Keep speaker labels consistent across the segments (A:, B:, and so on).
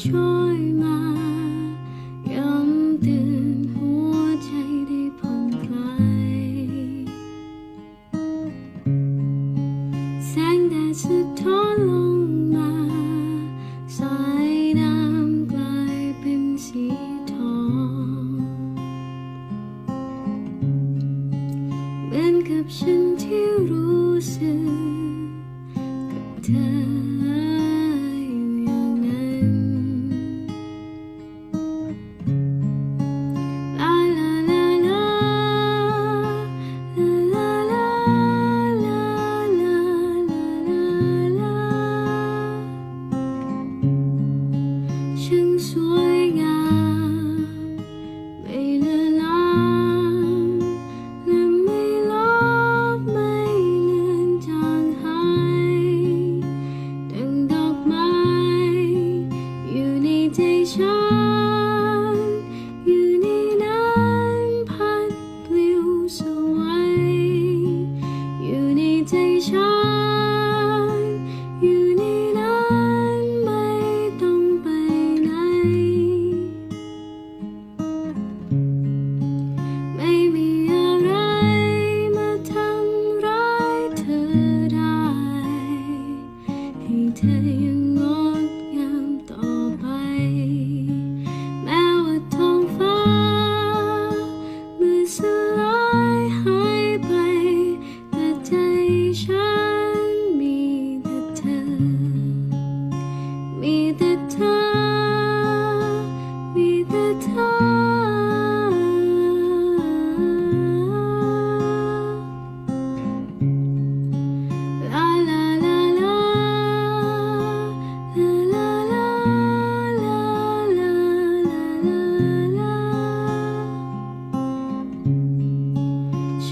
A: ช่วยมาย้ำเตือนหัวใจได้ผ่นคลแสงแดดสะท้อนลงมาสาน้ำกลายเป็นสีทองเหมือนกับฉันที่รู้สึกกับเธอ deixar.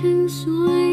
A: chân suối.